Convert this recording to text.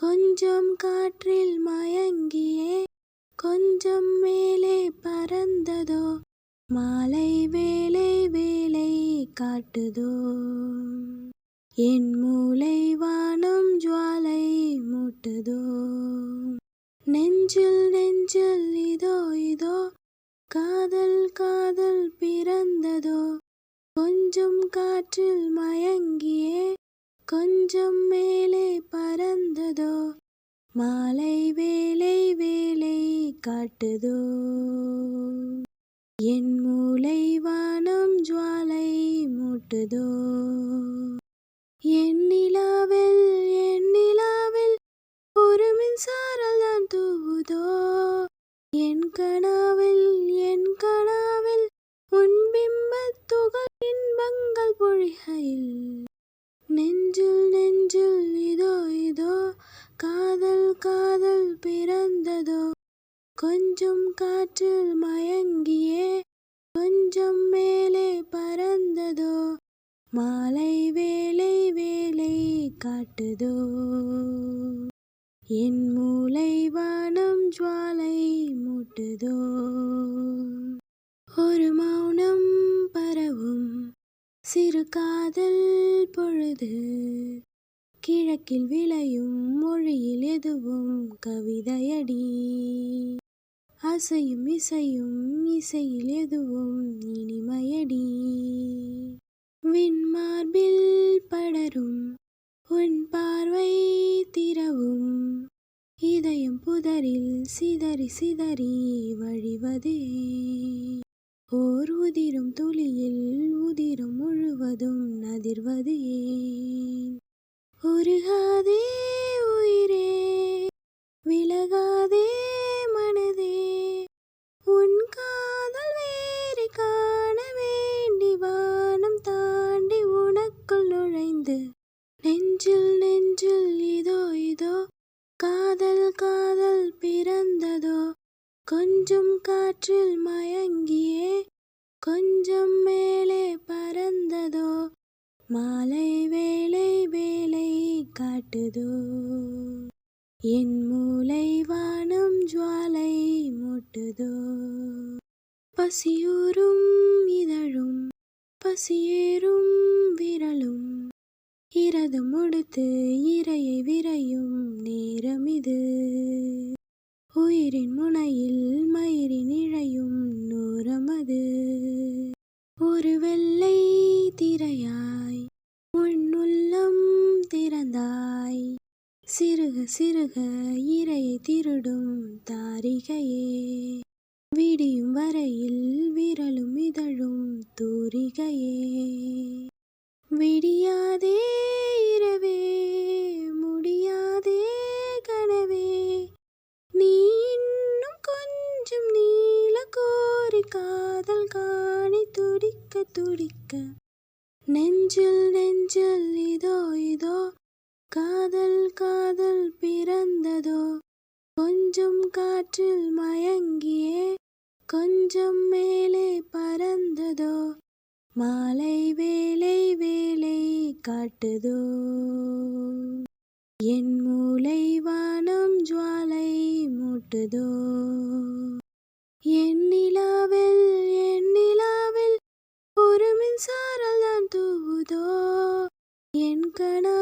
கொஞ்சம் காற்றில் மயங்கியே கொஞ்சம் மேலே பறந்ததோ மாலை வேலை வேலை காட்டுதோ. என் மூளை வானம் ஜுவாலை மூட்டுதோ. நெஞ்சில் நெஞ்சில் இதோ இதோ காதல் காதல் பிறந்ததோ. கொஞ்சம் காற்றில் மயங்கியே கொஞ்சம் மேலே பறந்ததோ? மாலை வேலை வேலை காட்டுதோ? என் மூளை வானம் ஜுவாலை மூட்டுதோ? என் நிலாவில் என் நிலாவில் ஒரு மின்சாரம் தான் தூவுதோ? என் கணா கொஞ்சம் காற்றில் மயங்கியே கொஞ்சம் மேலே பறந்ததோ மாலை வேலை வேலை காட்டுதோ. என் மூளை வானம் ஜுவாலை மூட்டுதோ. ஒரு மௌனம் பரவும் சிறு காதல் பொழுது கிழக்கில் விளையும் மொழியில் எதுவும் கவிதையடி. அசையும் இசையும் இசையில் எதுவும் இனிமையடி. விண்மார்பில் படரும் உன் பார்வை திரவும் இதயம் புதரில் சிதறி சிதறி வழிவதே. ஓர் உதிரும் துளியில் உதிரும் முழுவதும் நதிர்வதே. ஏன் உருகாதே இதோ காதல் காதல் பிறந்ததோ? கொஞ்சம் காற்றில் மயங்கியே கொஞ்சம் மேலே பறந்ததோ? மாலை வேலை வேலை காட்டுதோ? என் மூளை வானம் ஜுவாலை மூட்டுதோ? பசியூரும் இதழும் பசியேறும் இரது முடித்து இரையை விரையும் நேரம் இது உயிரின் முனையில் மயிரின் இழையும் நூறமது. ஒரு வெள்ளை திரையாய் உன் உள்ளம் திறந்தாய். சிறுக சிறுக இரையை திருடும் தாரிகையே. விடியும் வரையில் விரலும் இதழும் தூரிகையே. விடியாதே இரவே முடியாதே கனவே. நீ இன்னும் கொஞ்சம் நீல கோரி காதல் காணி துடிக்க துடிக்க. நெஞ்சில் நெஞ்சில் இதோ இதோ காதல் காதல் பிறந்ததோ. கொஞ்சம் காற்றில் மயங்கியே கொஞ்சம் மேலே பறந்ததோ. மாலை வேலை வேலை காட்டுதோ? என் மூளை வானம் ஜுவாலை மூட்டுதோ? என் நிலாவில் என் நிலாவில் ஒரு மின்சாரம் தான் தூவுதோ? என் கனா